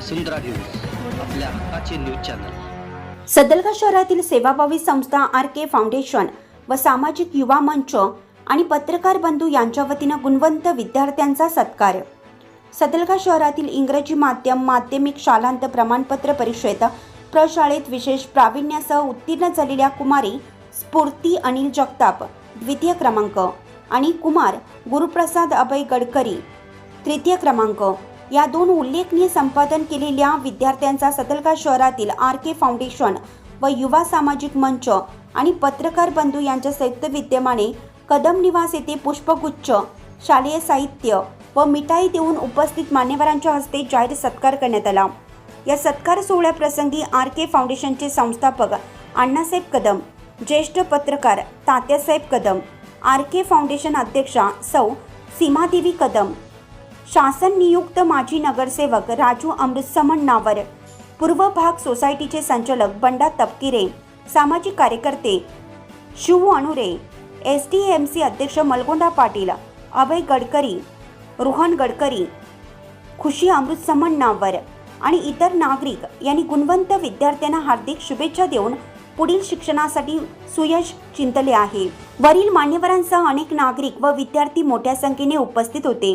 वसुंधरा news आपल्या हक्काचे news channel. Sadalga शहरातील सेवाभावी संस्था आर के फाउंडेशन व सामाजिक युवा मंच आणि पत्रकार बंधू यांच्या वतीनं गुणवंत विद्यार्थ्यांचा सत्कार. सदलगा शहरातील इंग्रजी माध्यम माध्यमिक शालांत प्रमाणपत्र परिषद प्रशाळेत विशेष प्रावीण्यासह उत्तीर्ण झालेल्या कुमारी स्फूर्ती अनिल जगताप द्वितीय क्रमांक आणि कुमार गुरुप्रसाद अभय गडकरी तृतीय क्रमांक. या दोन उल्लेखनीय संपादन केलेल्या विद्यार्थ्यांचा सतलका शहरातील आर के फाउंडेशन व युवा सामाजिक मंच आणि पत्रकार बंधू यांच्या संयुक्त विद्यमाने कदम निवास येथे पुष्पगुच्छ शालेय साहित्य व मिठाई देऊन उपस्थित मान्यवरांच्या हस्ते जाहीर सत्कार करण्यात आला. या सत्कार सोहळ्याप्रसंगी आर के फाउंडेशनचे संस्थापक अण्णासाहेब कदम ज्येष्ठ पत्रकार Tatyasaheb Kadam R K foundation अध्यक्षा सौ सीमादेवी कदम शासन नियुक्त माजी नगरसेवक राजू अमृतसमन नावर. पूर्व भाग सोसायटीचे संचालक बंडा तपकिरे. सामाजिक कार्यकर्ते Shiv Anure. S D M C अध्यक्ष मलगोंडा पाटील. अभय गडकरी रोहन गडकरी खुशी अमृतसमन नावर आणि इतर नागरिक यांनी गुणवंत विद्यार्थ्यांना हार्दिक शुभेच्छा देऊन पुढील शिक्षणासाठी सुयश चिंतले आहे. वरील मान्यवरांसह अनेक नागरिक व विद्यार्थी मोठ्या संख्येने उपस्थित होते.